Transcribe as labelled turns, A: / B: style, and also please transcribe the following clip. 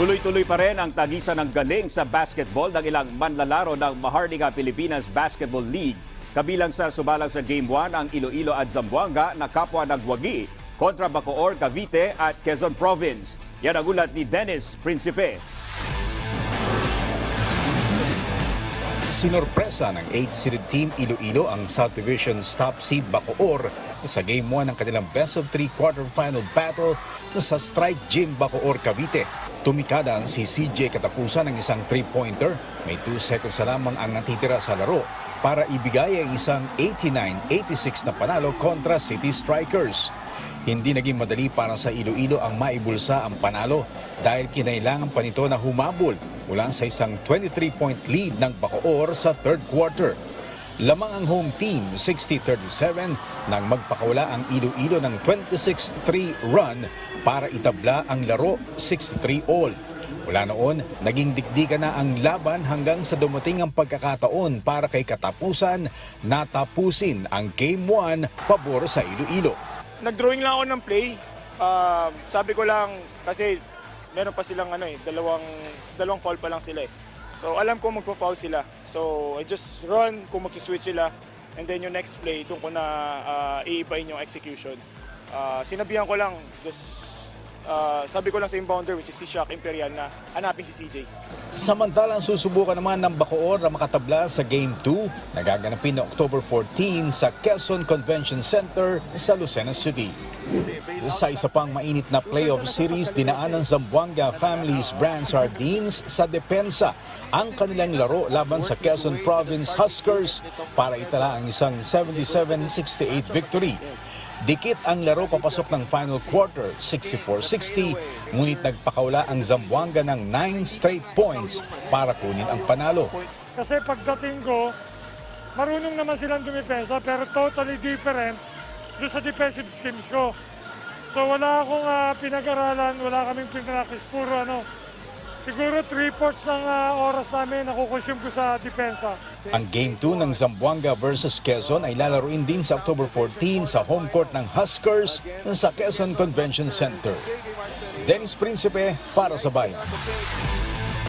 A: Tuloy-tuloy pa rin ang tagisan ng galing sa basketball ng ilang manlalaro ng Maharlika Pilipinas Basketball League. Kabilang sa subalang sa Game 1 ang Iloilo at Zamboanga na kapwa nagwagi kontra Bacoor, Cavite at Quezon Province. Yan ang ulat ni Dennis Principe.
B: Sinorpresa ng 8-seeded team Iloilo ang South Division's top seed Bacoor sa Game 1 ng kanilang best of 3 quarterfinal battle sa Strike Gym Bacoor, Cavite. Tumikada si CJ katapusan ng isang 3-pointer. May 2 seconds na lamang ang natitira sa laro para ibigay ang isang 89-86 na panalo kontra City Strikers. Hindi naging madali para sa Iloilo ang maibulsa ang panalo dahil kinailangan pa nito na humabol mula sa isang 23-point lead ng Bacoor sa third quarter. Lamang ang home team 60-37 nang magpakawala ang Iloilo ng 26-3 run para itabla ang laro 6-3 all. Mula noon, naging dikdikan na ang laban hanggang sa dumating ang pagkakataon para kay katapusan natapusin ang Game 1 pabor sa Iloilo.
C: Nag-drawing lang ako ng play. Um, sabi ko lang kasi meron pa silang ano eh, dalawang dalawang foul pa lang sila eh. So alam ko magpo-foul sila. So I just run kung magsi-switch sila and then yung next play doon ko na uh, iibain yung execution. Uh, sinabihan ko lang just uh, sabi ko lang sa inbounder which is si Shaq Imperial na hanapin si CJ.
B: Samantalang susubukan naman ng Bacoor na makatabla sa Game 2 na gaganapin na October 14 sa Quezon Convention Center sa Lucena City. Sa isa pang mainit na playoff series, dinaanan Zamboanga Families Brand Sardines sa depensa ang kanilang laro laban sa Quezon Province Huskers para itala ang isang 77-68 victory. Dikit ang laro papasok ng final quarter, 64-60, ngunit nagpakaula ang Zamboanga ng 9 straight points para kunin ang panalo.
D: Kasi pagdating ko, marunong naman silang dumipensa pero totally different doon sa defensive schemes ko. So wala akong ah, pinag-aralan, wala kaming pinractice, puro ano. Siguro 3-fourths ng ah, oras namin nakukonsume ko sa depensa.
B: Ang Game 2 ng Zamboanga versus Quezon ay lalaruin din sa October 14 sa home court ng Huskers sa Quezon Convention Center. Dennis Principe para sa Bayan.